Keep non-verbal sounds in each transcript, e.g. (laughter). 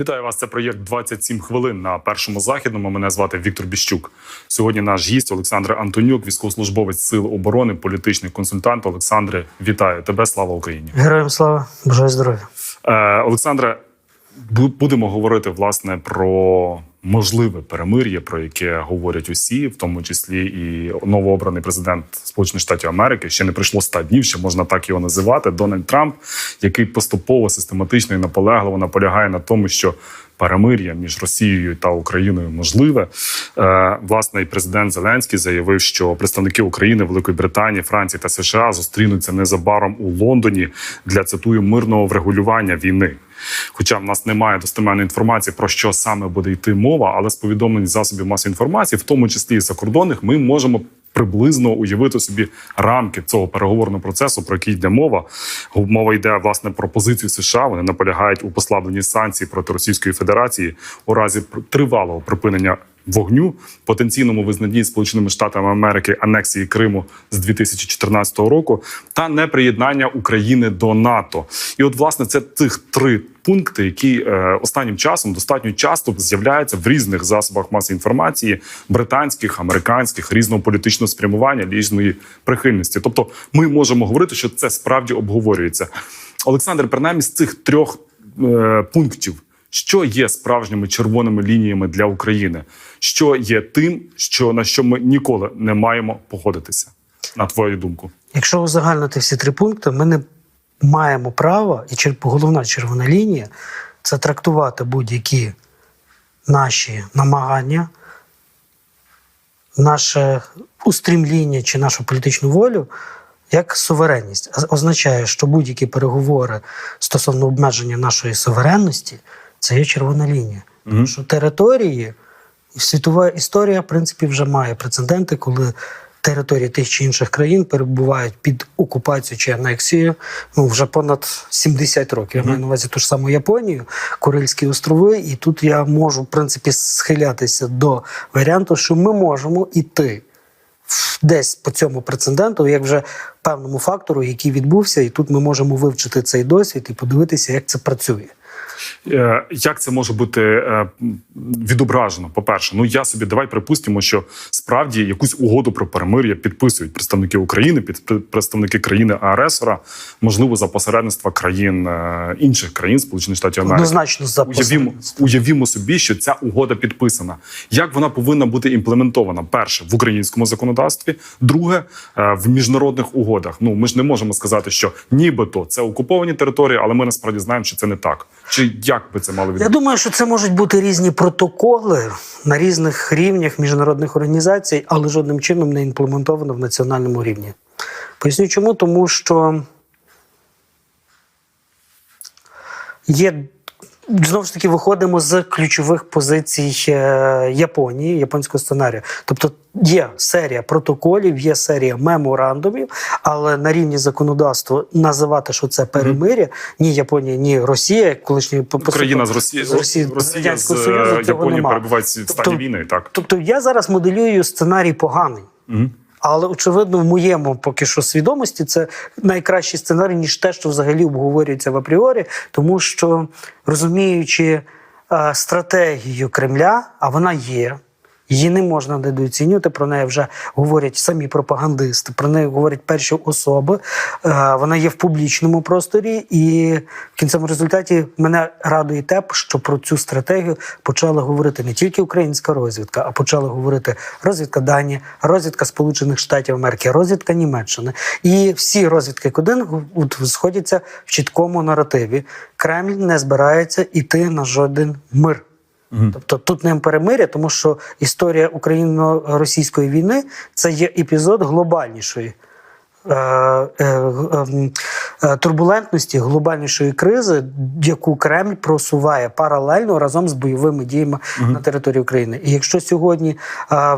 Вітаю вас. Це проєкт «27 хвилин на першому західному. Мене звати Віктор Біщук. Сьогодні наш гість Олександр Антонюк, військовослужбовець Сил оборони, політичний консультант. Олександре, вітаю тебе. Слава Україні! Героям слава, бажаю здоров'я. Е, Олександре, будемо говорити власне про можливе перемир'я, про яке говорять усі, в тому числі і новообраний президент Сполучених Штатів Америки. Ще не прийшло 100 днів, ще можна так його називати. Дональд Трамп, який поступово систематично і наполегливо наполягає на тому, що перемир'я між Росією та Україною можливе. Е, власне, і президент Зеленський заявив, що представники України, Великої Британії, Франції та США зустрінуться незабаром у Лондоні для цитую мирного врегулювання війни. Хоча в нас немає достеменної інформації про що саме буде йти мова, але з повідомлень засобів масової інформації, в тому числі і закордонних, ми можемо приблизно уявити собі рамки цього переговорного процесу, про який йде мова. Мова йде власне про позицію США. Вони наполягають у послабленні санкцій проти Російської Федерації у разі тривалого припинення. Вогню потенційному визнанні Сполученими Штатами Америки анексії Криму з 2014 року та неприєднання України до НАТО. І от власне це тих три пункти, які е, останнім часом достатньо часто з'являються в різних засобах масової інформації британських, американських, різного політичного спрямування, різної прихильності. Тобто, ми можемо говорити, що це справді обговорюється. Олександр, принаймні з цих трьох е, пунктів. Що є справжніми червоними лініями для України? Що є тим, що на що ми ніколи не маємо погодитися, на твою думку? Якщо узагальнити всі три пункти, ми не маємо права, і чер- головна червона лінія це трактувати будь-які наші намагання, наше устрімління чи нашу політичну волю як суверенність. Означає, що будь-які переговори стосовно обмеження нашої суверенності це є червона лінія. Тому що території світова історія, в принципі, вже має прецеденти, коли території тих чи інших країн перебувають під окупацією чи анексією ну, вже понад 70 років. Я маю на увазі ту ж саму Японію, Курильські острови, і тут я можу, в принципі, схилятися до варіанту, що ми можемо іти десь по цьому прецеденту, як вже певному фактору, який відбувся, і тут ми можемо вивчити цей досвід і подивитися, як це працює. Е, Як це може бути е, відображено? По перше, ну я собі давай припустимо, що справді якусь угоду про перемир'я підписують представники України, під представники країни агресора, можливо, за посередництва країн е, інших країн Сполучених Штатів Америки. Однозначно за Уявімо, уявімо собі, що ця угода підписана. Як вона повинна бути імплементована? Перше в українському законодавстві, друге в міжнародних угодах. Ну ми ж не можемо сказати, що нібито це окуповані території, але ми насправді знаємо, що це не так. Чи як би це мало Я думаю, що це можуть бути різні протоколи на різних рівнях міжнародних організацій, але жодним чином не імплементовано в національному рівні. Поясню чому, тому що є. Знову ж таки, виходимо з ключових позицій е, Японії, японського сценарію. Тобто є серія протоколів, є серія меморандумів, але на рівні законодавства називати, що це перемир'я, ні Японія, ні Росія, по Україна з Росії з Росії, Росія з е, Союзу нема. перебувають в стані Тобто- війни. Так Тобто я зараз моделюю сценарій поганий. Мгм. Але очевидно, в моєму поки що свідомості це найкращий сценарій, ніж те, що взагалі обговорюється в апріорі, тому що розуміючи е, стратегію Кремля, а вона є. Її не можна недооцінювати, про неї вже говорять самі пропагандисти, про неї говорять перші особи. Е, Вона є в публічному просторі, і в кінцевому результаті мене радує те, що про цю стратегію почала говорити не тільки українська розвідка, а почала говорити розвідка Данії, розвідка Сполучених Штатів Америки, розвідка Німеччини. І всі розвідки як один сходяться в чіткому наративі. Кремль не збирається йти на жоден мир. Тобто тут не перемиря, тому що історія україно-російської війни це є епізод глобальнішої. е, е, е, Турбулентності глобальнішої кризи, яку Кремль просуває паралельно разом з бойовими діями на території України. І якщо сьогодні е,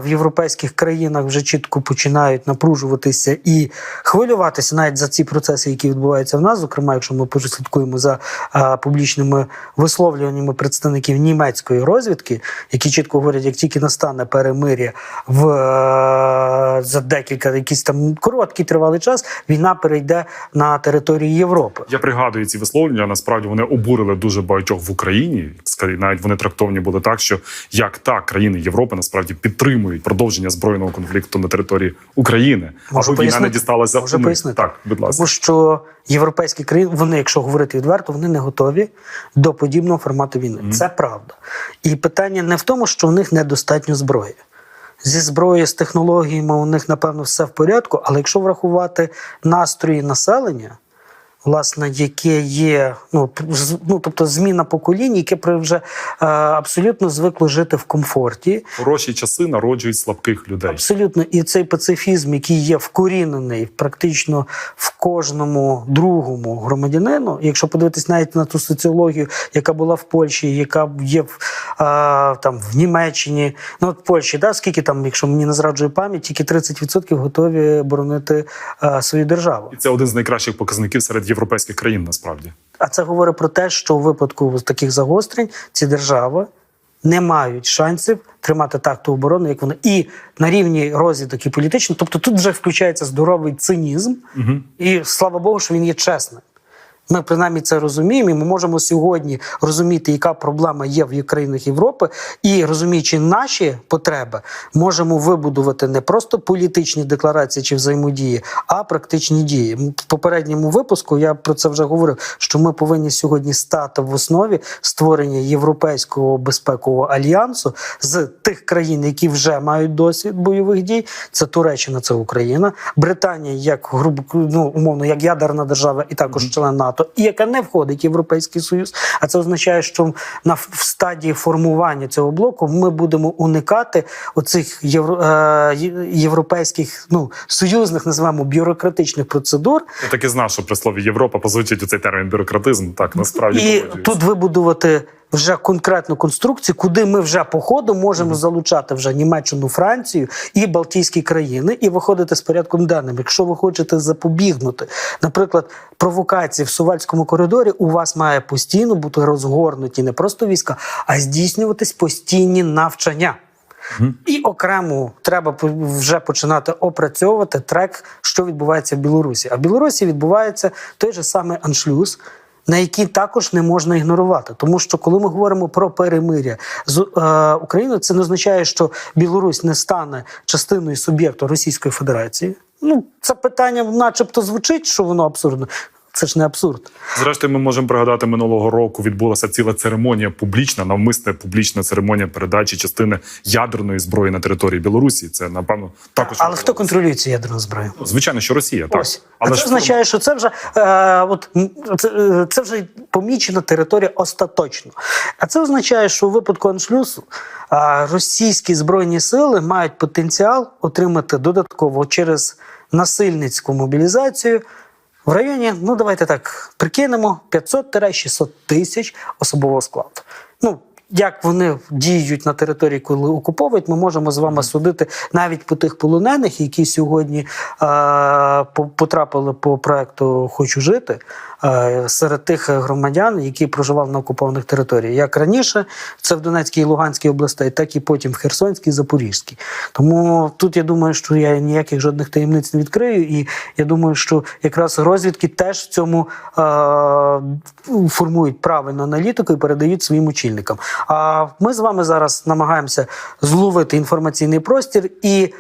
в європейських країнах вже чітко починають напружуватися і хвилюватися навіть за ці процеси, які відбуваються в нас, зокрема, якщо ми слідкуємо за е, публічними висловлюваннями представників німецької розвідки, які чітко говорять, як тільки настане перемир'я в е, за декілька якийсь там короткий тривалий час, війна перейде на територію. Території Європи. Я пригадую ці висловлення. Насправді вони обурили дуже багатьох в Україні. Навіть вони трактовні були так, що як так країни Європи насправді підтримують продовження збройного конфлікту на території України, Можу аби війна не дісталася Можу пояснити. Так, будь ласка. Тому що європейські країни, вони, якщо говорити відверто, вони не готові до подібного формату війни. Це правда. І питання не в тому, що у них недостатньо зброї. Зі зброєю, з технологіями у них, напевно, все в порядку, але якщо врахувати настрої населення, власне, яке є, ну, ну тобто зміна поколінь, яке вже е, абсолютно звикло жити в комфорті, Хороші часи народжують слабких людей. Абсолютно, і цей пацифізм, який є вкорінений практично в кожному другому громадянину, якщо подивитись навіть на ту соціологію, яка була в Польщі, яка є в, а, там в Німеччині, ну от в Польщі, да, скільки там, якщо мені не зраджує пам'ять, тільки 30% готові боронити а, свою державу. І це один з найкращих показників серед європейських країн. Насправді А це говорить про те, що у випадку таких загострень ці держави не мають шансів тримати такту оборони, як вони, і на рівні розвідок і політично. Тобто тут вже включається здоровий цинізм, і слава Богу, що він є чесним. Ми принаймні це розуміємо, і ми можемо сьогодні розуміти, яка проблема є в країнах Європи, і розуміючи наші потреби, можемо вибудувати не просто політичні декларації чи взаємодії, а практичні дії. В попередньому випуску я про це вже говорив, що ми повинні сьогодні стати в основі створення європейського безпекового альянсу з тих країн, які вже мають досвід бойових дій. Це Туреччина, це Україна, Британія, як грубо ну, умовно, як ядерна держава, і також член НАТО, і яка не входить в Європейський Союз. А це означає, що на в стадії формування цього блоку ми будемо уникати оцих євро, е, європейських ну союзних, називаємо бюрократичних процедур, я так і знав, що при слові Європа позвучить у цей термін бюрократизм. Так насправді і погоджуюсь. тут вибудувати вже конкретну конструкцію, куди ми вже по ходу можемо залучати вже Німеччину, Францію і Балтійські країни, і виходити з порядком денним. Якщо ви хочете запобігнути, наприклад, провокації в Сувальському коридорі, у вас має постійно бути розгорнуті не просто війська, а здійснюватись постійні навчання. І окремо треба вже починати опрацьовувати трек, що відбувається в Білорусі. А в Білорусі відбувається той же самий аншлюз. На які також не можна ігнорувати, тому що коли ми говоримо про перемиря з е, Україною, це не означає, що Білорусь не стане частиною суб'єкту Російської Федерації. Ну це питання, начебто, звучить, що воно абсурдно. Це ж не абсурд. Зрештою, ми можемо пригадати минулого року. Відбулася ціла церемонія публічна, навмисне публічна церемонія передачі частини ядерної зброї на території Білорусі. Це напевно також Але хто контролює цю ядерну зброю? звичайно, що Росія так Ось. але а це ж означає, що це вже е, от це, е, це вже помічена територія остаточно. А це означає, що у випадку аншлюсу е, російські збройні сили мають потенціал отримати додатково через насильницьку мобілізацію. В районі, ну давайте так прикинемо, 500-600 тисяч особового складу. Ну, як вони діють на території, коли окуповують, ми можемо з вами судити навіть по тих полонених, які сьогодні е, потрапили по проекту Хочу жити серед тих громадян, які проживали на окупованих територіях. Як раніше, це в Донецькій і Луганській областей, так і потім в Херсонській Запорізькій. Тому тут я думаю, що я ніяких жодних таємниць не відкрию, і я думаю, що якраз розвідки теж в цьому е, формують правильну аналітику і передають своїм очільникам. А ми з вами зараз намагаємося зловити інформаційний простір і.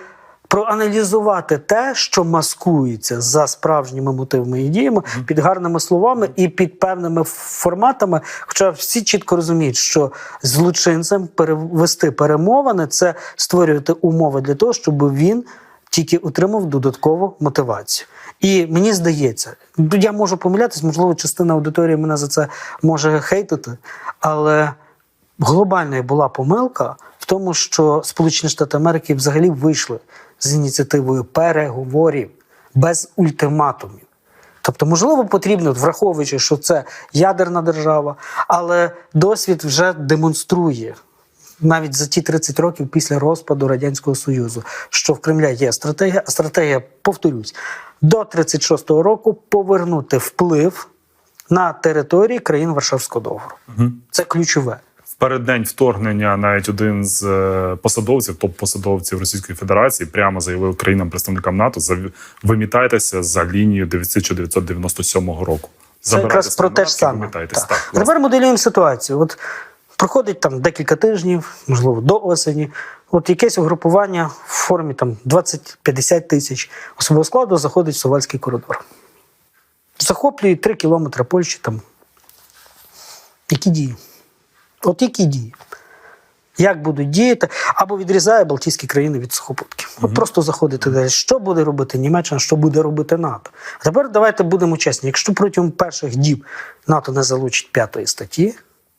Проаналізувати те, що маскується за справжніми мотивами і діями, під гарними словами і під певними форматами. Хоча всі чітко розуміють, що злочинцем перевести перемовини це створювати умови для того, щоб він тільки отримав додаткову мотивацію. І мені здається, я можу помилятись, можливо, частина аудиторії мене за це може хейтити, але глобальною була помилка в тому, що Сполучені Штати Америки взагалі вийшли з ініціативою переговорів без ультиматумів. Тобто, можливо, потрібно, враховуючи, що це ядерна держава, але досвід вже демонструє. Навіть за ті 30 років після розпаду Радянського Союзу, що в Кремля є стратегія, а стратегія, повторюсь, до 36-го року повернути вплив на території країн Варшавського договору. Це ключове. Переддень вторгнення навіть один з е, посадовців, топ-посадовців Російської Федерації, прямо заявив країнам-представникам НАТО: «Заві- вимітайтеся за лінію 1997 року. Це якраз про те ж саме. Так. Так, Тепер моделюємо ситуацію. От проходить там декілька тижнів, можливо, до осені. От якесь угрупування в формі там 20-50 тисяч особового складу заходить в Сувальський коридор. Захоплює 3 кілометри Польщі там. Які дії? От які дії? Як будуть діяти, або відрізає Балтійські країни від сухопутки. От просто заходити далі. Що буде робити Німеччина, що буде робити НАТО? А тепер давайте будемо чесні. Якщо протягом перших діб НАТО не залучить п'ятої статті,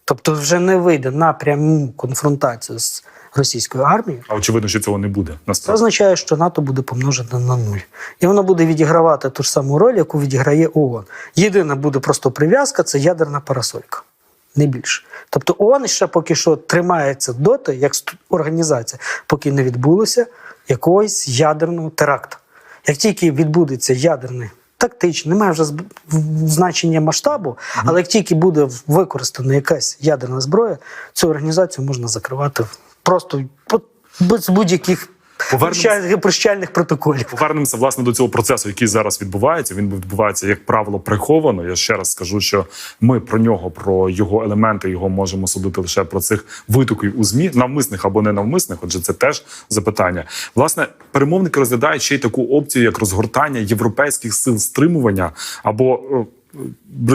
тобто вже не вийде на пряму конфронтацію з російською армією, А очевидно, що цього не буде. це означає, що НАТО буде помножене на нуль. І воно буде відігравати ту ж саму роль, яку відіграє ООН. Єдина буде просто прив'язка це ядерна парасолька. Не більше. Тобто ООН ще поки що тримається доти, як організація, поки не відбулося якогось ядерного теракту. Як тільки відбудеться ядерний тактичний, немає вже значення масштабу, але як тільки буде використана якась ядерна зброя, цю організацію можна закривати просто без будь-яких Повернемось- прощальних, прощальних протоколів. Повернемося власне до цього процесу, який зараз відбувається. Він відбувається, як правило, приховано. Я ще раз скажу, що ми про нього, про його елементи, його можемо судити лише про цих витоків у змі, навмисних або ненавмисних. Отже, це теж запитання. Власне, перемовники розглядають ще й таку опцію, як розгортання європейських сил стримування або.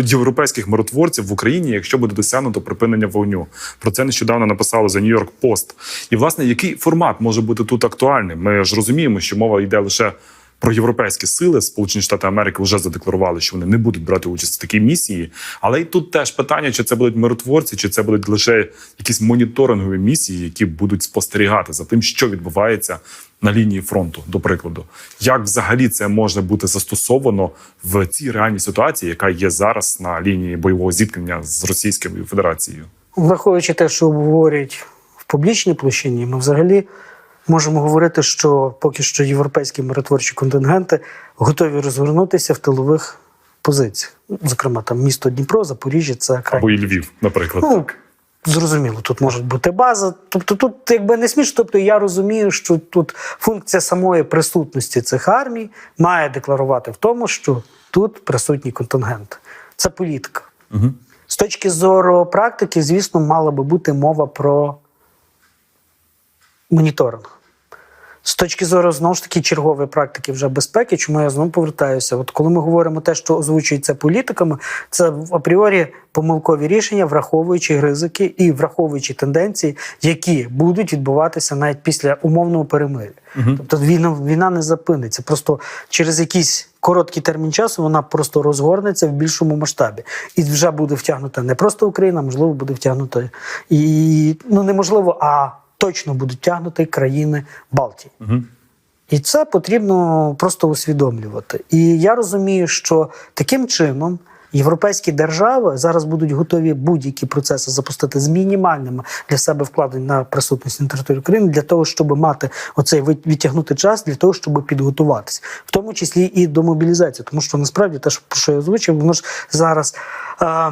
Європейських миротворців в Україні, якщо буде досягнуто припинення вогню, про це нещодавно написали за Нью-Йорк Пост. І власне, який формат може бути тут актуальним? Ми ж розуміємо, що мова йде лише про європейські сили. Сполучені Штати Америки вже задекларували, що вони не будуть брати участь в такій місії. Але і тут теж питання: чи це будуть миротворці, чи це будуть лише якісь моніторингові місії, які будуть спостерігати за тим, що відбувається на лінії фронту, до прикладу, як взагалі це може бути застосовано в цій реальній ситуації, яка є зараз на лінії бойового зіткнення з Російською Федерацією. Враховуючи те, що говорять в публічній площині, ми взагалі можемо говорити, що поки що європейські миротворчі контингенти готові розвернутися в тилових позиціях. Зокрема, там місто Дніпро, Запоріжжя, це край. Або і Львів, наприклад. Ну, зрозуміло, тут може бути база. Тобто, тут якби не смішно. Тобто, я розумію, що тут функція самої присутності цих армій має декларувати в тому, що тут присутній контингент. Це політика. Угу. З точки зору практики, звісно, мала би бути мова про моніторинг. З точки зору знову ж таки чергової практики вже безпеки, чому я знову повертаюся? От коли ми говоримо те, що озвучується політиками, це в апріорі помилкові рішення, враховуючи ризики і враховуючи тенденції, які будуть відбуватися навіть після умовного перемир'я. Тобто війна, війна не зупиниться. Просто через якийсь короткий термін часу вона просто розгорнеться в більшому масштабі. І вже буде втягнута не просто Україна, можливо, буде втягнута і ну неможливо, а точно будуть втягнуті країни Балтії. Угу. І це потрібно просто усвідомлювати. І я розумію, що таким чином європейські держави зараз будуть готові будь-які процеси запустити з мінімальними для себе вкладень на присутність на території України для того, щоб мати оцей відтягнути час для того, щоб підготуватися, в тому числі і до мобілізації, тому що насправді те, що- про що я озвучив, воно ж зараз. А,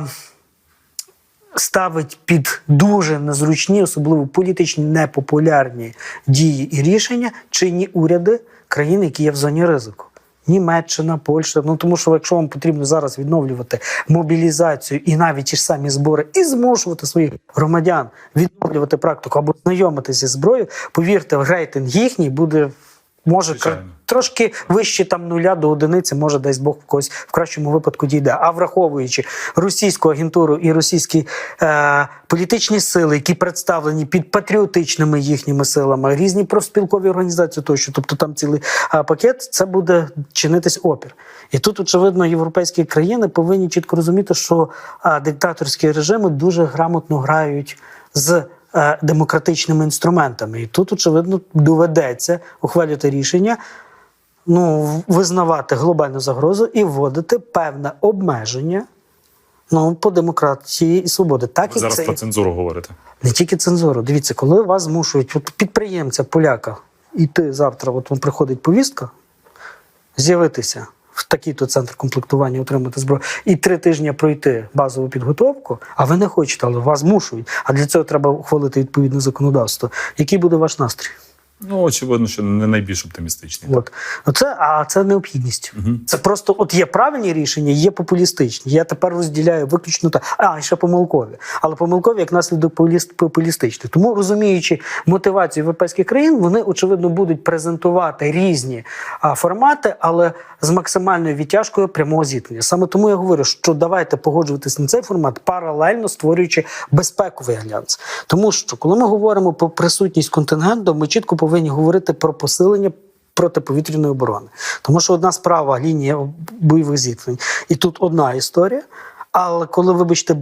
ставить під дуже незручні, особливо політичні непопулярні дії і рішення чинні уряди країн, які є в зоні ризику. Німеччина, Польща. Ну тому що якщо вам потрібно зараз відновлювати мобілізацію і навіть ті ж самі збори, і змушувати своїх громадян відновлювати практику або знайомитися зі зброєю, повірте, рейтинг їхній буде може Звичайно. трошки вище там нуля до одиниці, може десь Бог в когось в кращому випадку дійде. А враховуючи російську агентуру і російські е, політичні сили, які представлені під патріотичними їхніми силами, різні профспілкові організації, тощо, тобто там цілий е, пакет, це буде чинитись опір. І тут, очевидно, європейські країни повинні чітко розуміти, що е, диктаторські режими дуже грамотно грають з демократичними інструментами. І тут, очевидно, доведеться ухвалювати рішення, ну, визнавати глобальну загрозу і вводити певне обмеження ну, по демократії і свободи. Так Ви як зараз це про цензуру говорите. не тільки цензуру. Дивіться, коли вас змушують от підприємця, поляка, іти завтра, от приходить повістка, з'явитися в такий-то центр комплектування отримати зброю, і три тижні пройти базову підготовку, а ви не хочете, але вас мушують. А для цього треба ухвалити відповідне законодавство. Який буде ваш настрій? Ну очевидно, що не найбільш оптимістичний. От Оце, а це необхідність. Мгм. Це просто от є правильні рішення, є популістичні. Я тепер розділяю виключно та а і ще помилкові. Але помилкові як наслідок популіст- популістичних. Тому розуміючи мотивацію європейських країн, вони очевидно будуть презентувати різні формати, але з максимальною відтяжкою прямого зіткнення. Саме тому я говорю, що давайте погоджуватись на цей формат, паралельно створюючи безпековий альянс. Тому що коли ми говоримо про присутність контингенту, ми чітко повинні говорити про посилення протиповітряної оборони. Тому що одна справа лінія бойових зіткнень, і тут одна історія. Але коли, вибачте,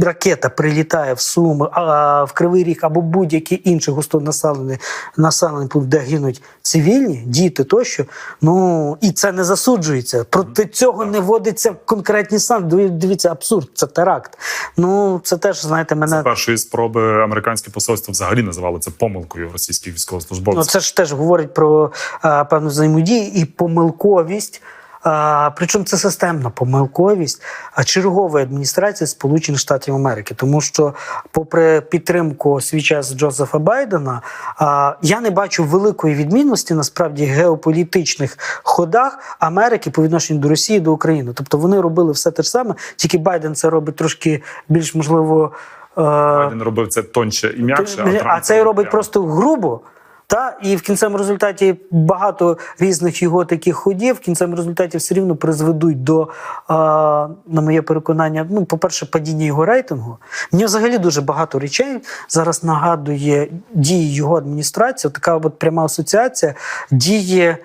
ракета прилітає в Суми, а, в Кривий Ріг або будь-який інший густонаселений населений пункт, де гинуть цивільні, діти тощо, ну і це не засуджується. Проти цього не вводиться конкретні санкції. Дивіться, абсурд, це теракт. Ну це теж знаєте, мене З першої спроби американське посольство взагалі називало це помилкою російських військовослужбовців. Ну, це ж теж говорить про а, певну взаємодію і помилковість. А, причому це системна помилковість а, чергової адміністрації Сполучених Штатів Америки, тому що, попри підтримку свій час Джозефа Байдена, а, я не бачу великої відмінності насправді геополітичних ходах Америки по відношенню до Росії до України. Тобто вони робили все те ж саме, тільки Байден це робить трошки більш можливо. е, Байден робив це тоньше і м'якше, а, Трамп цей робить прямо. просто грубо. Та і в кінцевому результаті багато різних його таких ходів в кінцевому результаті все рівно призведуть до, на моє переконання, ну, по-перше, падіння його рейтингу. Мені взагалі дуже багато речей зараз нагадує дії його адміністрації. Така от пряма асоціація дії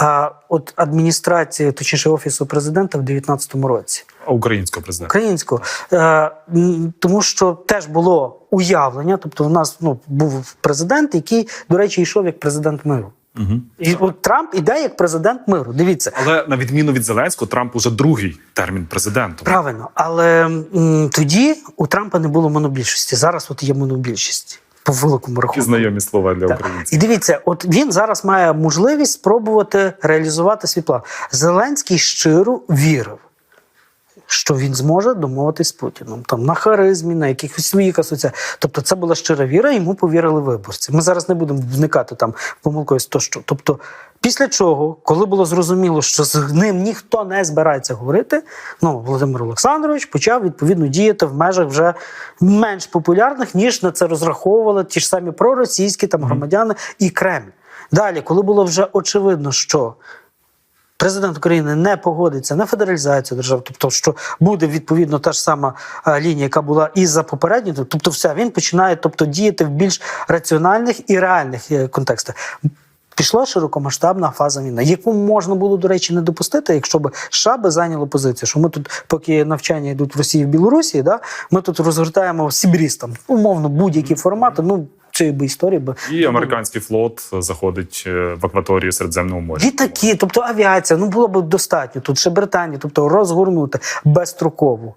а, от адміністрації, точніше офісу президента в 2019 році українського президента. українську, е, тому що теж було уявлення. Тобто, в нас ну був президент, який, до речі, йшов як президент миру. Угу. І от Трамп іде як президент миру. Дивіться. Але на відміну від Зеленського, Трамп уже другий термін президентом. Правильно, але м, тоді у Трампа не було монобільшості. Зараз от є монобільшість по великому рахунку. знайомі слова для українців. І дивіться, от він зараз має можливість спробувати реалізувати свій план. Зеленський щиро вірив, що він зможе домовитись з Путіном там на харизмі, на якихось своїх асоціаціях. Тобто, це була щира віра, йому повірили виборці. Ми зараз не будемо вникати там в помилковість то що. Тобто, після чого, коли було зрозуміло, що з ним ніхто не збирається говорити, ну Володимир Олександрович почав відповідно діяти в межах вже менш популярних, ніж на це розраховували ті ж самі проросійські там громадяни і Кремль. Далі, коли було вже очевидно, що президент України не погодиться на федералізацію держави, тобто що буде відповідно та ж сама лінія, яка була і за попередньою, тобто все, він починає тобто, діяти в більш раціональних і реальних е, контекстах. Пішла широкомасштабна фаза війни, яку можна було, до речі, не допустити, якщо б США би зайняло позицію, що ми тут, поки навчання йдуть в Росії в Білорусі, да, ми тут розгортаємо Сібрістам, умовно, будь-які формати. Ну, цієї би історії би І американський флот заходить е, в акваторію Середземного моря. Літаки, тобто авіація, ну було б достатньо тут ще Британії, тобто розгорнути безстрокову.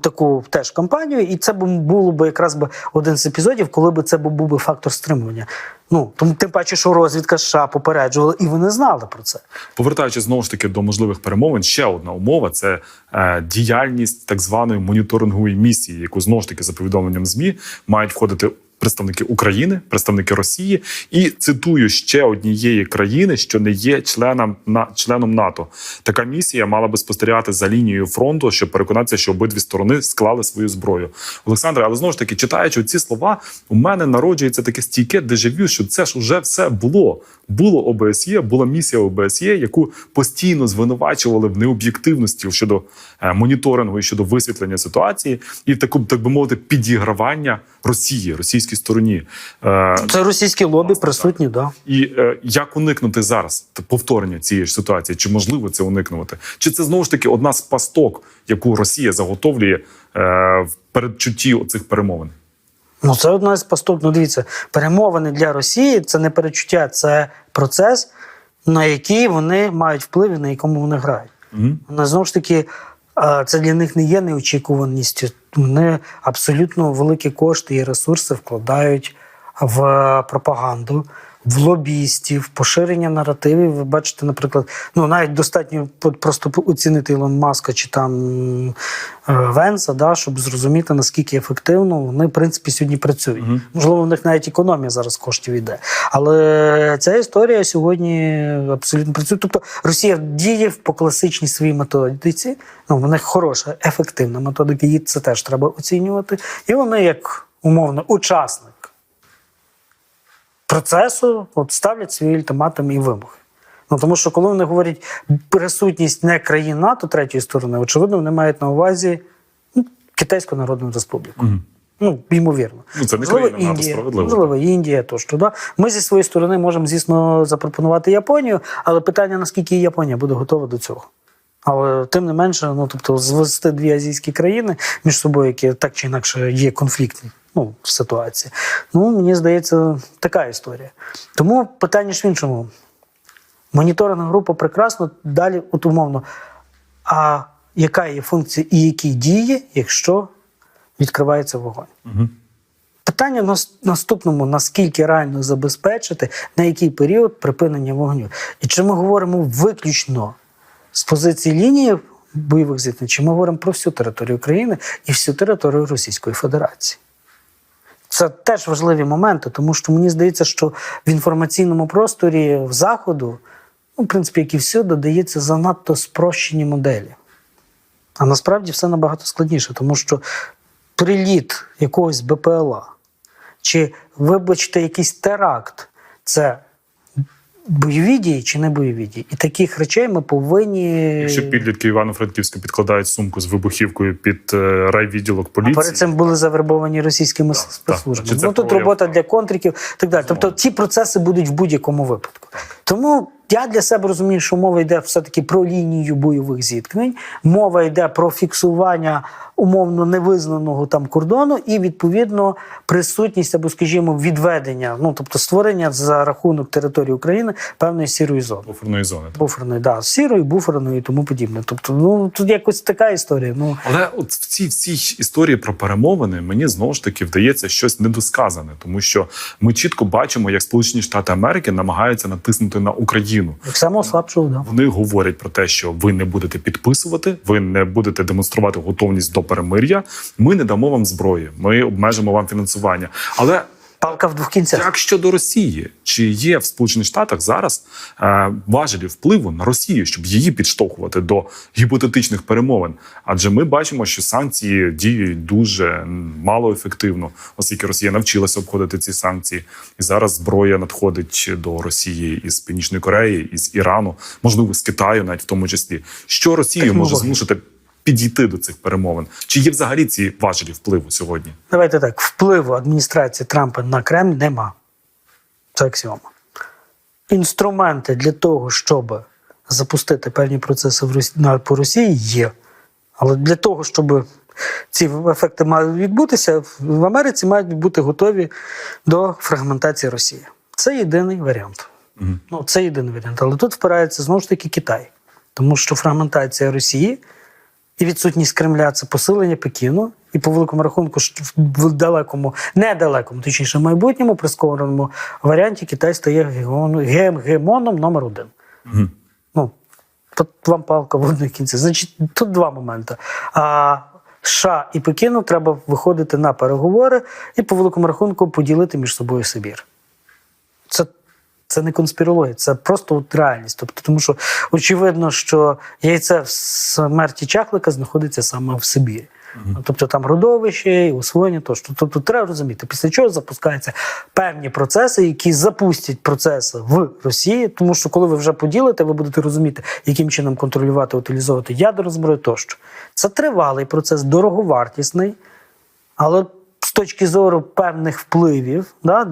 Таку теж кампанію, і це б було б якраз би один з епізодів, коли б це був би фактор стримування. Ну тому тим паче, що розвідка США попереджувала, і вони знали про це. Повертаючись знову ж таки до можливих перемовин, ще одна умова це е, діяльність так званої моніторингової місії, яку знову ж таки за повідомленням змі мають входити. Представники України, представники Росії, і цитую ще однієї країни, що не є членом на членом НАТО. Така місія мала би спостерігати за лінією фронту, щоб переконатися, що обидві сторони склали свою зброю. Олександре, але знову ж таки, читаючи ці слова, у мене народжується таке стійке дежавю, що це ж уже все було. Було ОБСЄ, була місія ОБСЄ, яку постійно звинувачували в необ'єктивності щодо е, моніторингу і щодо висвітлення ситуації, і таку, так би мовити, підігравання Росії, російській стороні. Е, Це російські лобі присутні, да. і е, як уникнути зараз повторення цієї ж ситуації? Чи можливо це уникнути? Чи це знову ж таки одна з пасток, яку Росія заготовлює е, в передчутті цих перемовин? Ну, це одна з поступ. Ну, дивіться, перемовини для Росії це не перечуття, це процес, на який вони мають вплив і на якому вони грають. Угу. Вона знову ж таки, це для них не є неочікуваністю. Вони абсолютно великі кошти і ресурси вкладають в пропаганду, в лобістів, поширення наративів. Ви бачите, наприклад, ну навіть достатньо просто оцінити Ілон Маска чи там е, Венса, да, щоб зрозуміти, наскільки ефективно вони, в принципі, сьогодні працюють. Можливо, в них навіть економія зараз коштів йде. Але ця історія сьогодні абсолютно працює. Тобто Росія діє по класичній своїй методиці. Ну, в них хороша, ефективна методика, її це теж треба оцінювати. І вони, як умовно, учасник процесу, от ставлять свої ультиматуми і вимоги. Ну тому що коли вони говорять присутність не країн НАТО третьої сторони, очевидно, вони мають на увазі ну, Китайську Народну Республіку. Ну, ймовірно. Ну, це не Можливо, країна НАТО, Індія, справедливо. можливо, Індія тощо. Да? Ми зі своєї сторони можемо, звісно, запропонувати Японію, але питання, наскільки Японія буде готова до цього. Але тим не менше, ну тобто, звести дві азійські країни між собою, які так чи інакше є конфліктні ну, ситуації. Ну, мені здається, така історія. Тому питання ж в іншому. Моніторинг група прекрасно, далі, от умовно. А яка є функція і які дії, якщо відкривається вогонь? Питання в нас- наступному: наскільки реально забезпечити, на який період припинення вогню? І чи ми говоримо виключно з позиції лінії бойових зіткнень, чи ми говоримо про всю територію України і всю територію Російської Федерації? Це теж важливі моменти, тому що мені здається, що в інформаційному просторі в заходу, ну, в принципі, як і всюди, дається занадто спрощені моделі. А насправді все набагато складніше, тому що приліт якогось БПЛА, чи, вибачте, якийсь теракт це бойові дії чи не бойові дії. І таких речей ми повинні. Якщо підлітки Івано-Франківська підкладають сумку з вибухівкою під райвідділок поліції. А перед цим були завербовані російськими спецслужбами. Так. Ну тут прояв? робота для контриків так далі. Тобто ці процеси будуть в будь-якому випадку. Тому я для себе розумію, що мова йде все-таки про лінію бойових зіткнень, мова йде про фіксування умовно невизнаного там кордону і відповідно присутність або, скажімо, відведення, ну тобто створення за рахунок території України певної сірої зони. буферної зони. Буферної, да, сірої, буферної і тому подібне. Тобто, ну тут якось така історія. Ну Але от в цій в цій історії про перемовини мені знову ж таки вдається щось недосказане, тому що ми чітко бачимо, як Сполучені Штати Америки намагаються натиснути на Україну. Як само слабшого, да. Вони говорять про те, що ви не будете підписувати, ви не будете демонструвати готовність до перемир'я. Ми не дамо вам зброї, ми обмежимо вам фінансування. Але Палка в двох кінцях. як щодо Росії, чи є в Сполучених Штатах зараз е, важелі впливу на Росію, щоб її підштовхувати до гіпотетичних перемовин? Адже ми бачимо, що санкції діють дуже м, малоефективно, оскільки Росія навчилася обходити ці санкції, і зараз зброя надходить до Росії із Північної Кореї, із Ірану, можливо, з Китаю, навіть в тому числі. Що Росію може змусити підійти до цих перемовин? Чи є взагалі ці важелі впливу сьогодні? Давайте так, впливу адміністрації Трампа на Кремль нема. Це аксіома. Інструменти для того, щоб запустити певні процеси в Росі... по Росії, є. Але для того, щоб ці ефекти мали відбутися, в Америці мають бути готові до фрагментації Росії. Це єдиний варіант. Ну, це єдиний варіант. Але тут впирається знову ж таки Китай. Тому що фрагментація Росії і відсутність Кремля це посилення Пекіну. І по великому рахунку, в далекому, недалекому, точніше, в майбутньому прискореному варіанті Китай стає гегемоном номер один. Ну, тут вам палка в одній кінці. Значить, тут два моменти. А США і Пекіну треба виходити на переговори і по великому рахунку поділити між собою Сибір. Це, не конспірологія, це просто от реальність. Тобто, тому що очевидно, що яйце в смерті чахлика знаходиться саме в Сибірі. Тобто там родовище, і освоєння тощо. Тобто треба розуміти, після чого запускаються певні процеси, які запустять процеси в Росії, тому що коли ви вже поділите, ви будете розуміти, яким чином контролювати, утилізовувати ядерну зброю тощо. Це тривалий процес, дороговартісний, але точки зору певних впливів, да,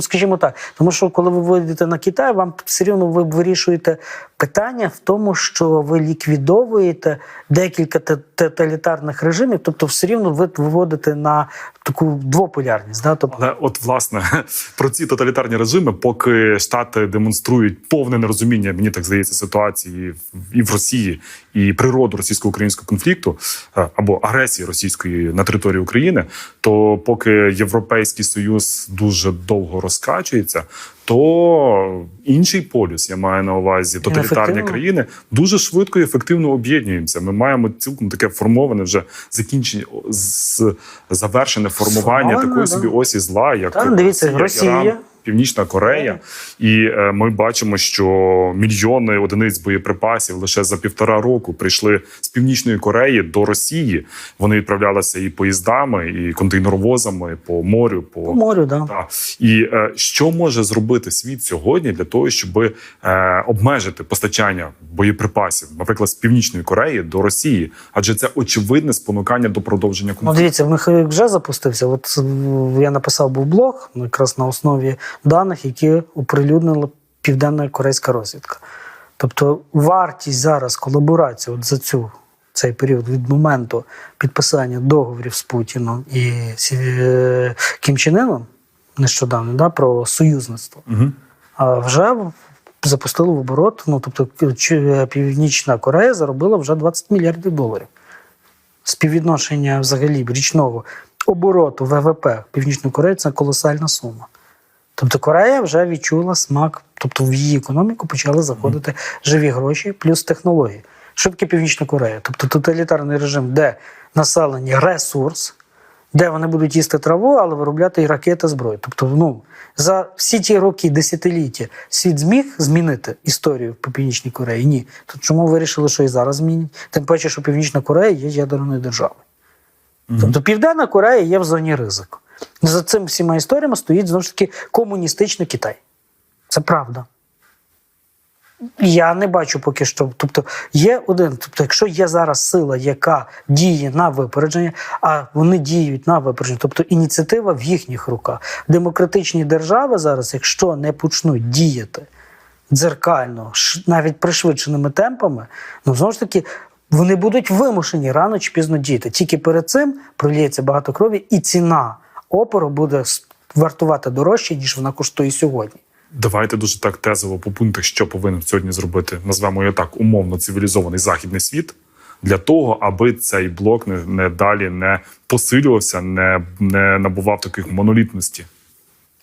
скажімо так, тому що коли ви вийдете на Китай, вам все рівно ви вирішуєте питання в тому, що ви ліквідовуєте декілька тоталітарних режимів, тобто все рівно ви виводите на таку двополярність. Да, тобто, Але от власне (laughs) про ці тоталітарні режими, поки штати демонструють повне нерозуміння, мені так здається, ситуації і в Росії, і природу російсько-українського конфлікту е, або агресії російської на території України, то поки Європейський Союз дуже довго розкачується, то інший полюс, я маю на увазі тоталітарні країни, дуже швидко і ефективно об'єднуємося. Ми маємо цілком таке формоване вже закінчення з завершене формування Сформоване, такої да. собі осі зла, як Там, дивіться, Росія. Іран, Північна Корея, і е, ми бачимо, що мільйони одиниць боєприпасів лише за півтора року прийшли з північної Кореї до Росії. Вони відправлялися і поїздами, і контейнеровозами по морю. По, По морю, да. Так. І е, що може зробити світ сьогодні для того, щоб е, обмежити постачання боєприпасів, наприклад, з північної Кореї до Росії? Адже це очевидне спонукання до продовження Ну, конфлікту. дивіться, в них вже запустився. От я написав був блог ну, якраз на основі даних, які оприлюднила південна корейська розвідка. Тобто вартість зараз колаборації от за цю цей період від моменту підписання договорів з Путіном і е, Кім Чен Іном нещодавно да, про союзництво. Угу. А вже запустили в оборот. Ну тобто, Північна Корея заробила вже 20 мільярдів доларів. Співвідношення взагалі річного обороту ВВП Північної Кореї це колосальна сума. Тобто Корея вже відчула смак, тобто в її економіку почали заходити живі гроші плюс технології. Що таке Північна Корея? Тобто тоталітарний режим, де населення ресурс, де вони будуть їсти траву, але виробляти і ракети зброю. Тобто, ну за всі ті роки, десятиліття, світ зміг змінити історію по Північній Кореї? Ні. То чому вирішили, що і зараз змінять? Тим паче, що Північна Корея є ядерною державою. Тобто Південна Корея є в зоні ризику. За цим всіма історіями стоїть знову ж таки комуністичний Китай. Це правда. Я не бачу поки що. Тобто є один. Тобто, якщо є зараз сила, яка діє на випередження, а вони діють на випередження, тобто ініціатива в їхніх руках. Демократичні держави зараз, якщо не почнуть діяти дзеркально, навіть пришвидшеними темпами, ну знову ж таки. Вони будуть вимушені рано чи пізно діяти. Тільки перед цим проліється багато крові, і ціна опору буде вартувати дорожче, ніж вона коштує сьогодні. Давайте дуже так тезово по пунктах, що повинен сьогодні зробити, назвемо його так, умовно цивілізований західний світ для того, аби цей блок не, не далі не посилювався, не, не набував таких монолітності.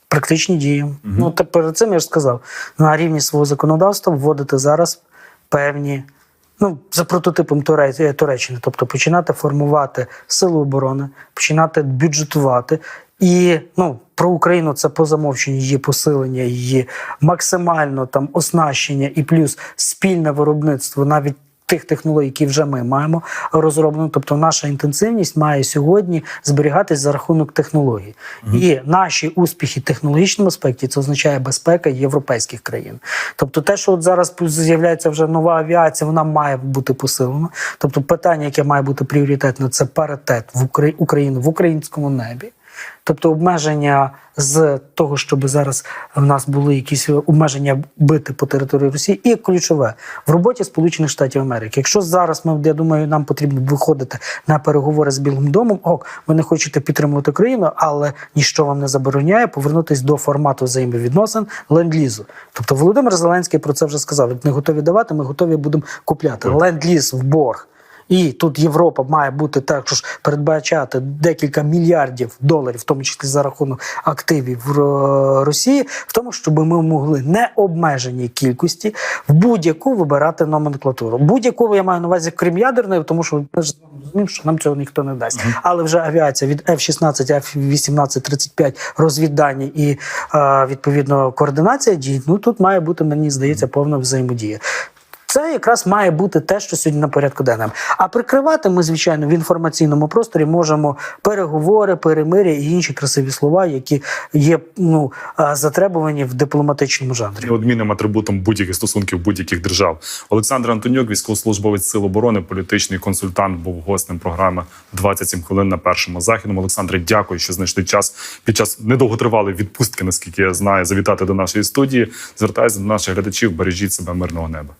Практичні дії. Ну та перед цим я ж сказав, на рівні свого законодавства вводити зараз певні. Ну, за прототипом е, Туреччини, тобто починати формувати силу оборони, починати бюджетувати. І ну, про Україну це по замовченню її посилення, її максимально там оснащення і плюс спільне виробництво навіть тих технологій, які вже ми маємо розроблено. Тобто, наша інтенсивність має сьогодні зберігатись за рахунок технологій. І наші успіхи в технологічному аспекті це означає безпека європейських країн. Тобто, те, що от зараз з'являється вже нова авіація, вона має бути посилена. Тобто, питання, яке має бути пріоритетне, це паритет в Украї- України в українському небі. Тобто обмеження з того, щоб зараз в нас були якісь обмеження бити по території Росії, і ключове в роботі Сполучених Штатів Америки. Якщо зараз ми, я думаю, нам потрібно виходити на переговори з Білим домом, ок, ви не хочете підтримувати країну, але ніщо вам не забороняє повернутися до формату взаємовідносин ленд-лізу. Тобто Володимир Зеленський про це вже сказав. Не готові давати, ми готові будемо купляти. Ленд-ліз в борг. І тут Європа має бути також передбачати декілька мільярдів доларів, в тому числі за рахунок активів в Росії, в тому, щоб ми могли не обмеженій кількості в будь-яку вибирати номенклатуру. Будь-яку я маю на увазі крім ядерної, тому що ми ж розуміємо, що нам цього ніхто не дасть. Але вже авіація від F-16, F-18, 35 розвіддані і е, відповідно координація дій. Ну тут має бути, мені здається, повна взаємодія. Це якраз має бути те, що сьогодні на порядку денному. А прикривати ми, звичайно, в інформаційному просторі можемо переговори, перемиря і інші красиві слова, які є ну затребувані в дипломатичному жанрі. неодмінним атрибутом будь-яких стосунків будь-яких держав. Олександр Антонюк, військовослужбовець Сил оборони, політичний консультант, був гостем програми «27 хвилин на першому західному. Олександре, дякую, що знайшли час під час недовготривалої відпустки, наскільки я знаю, завітати до нашої студії. Звертаюся до наших глядачів. Бережіть себе мирного неба.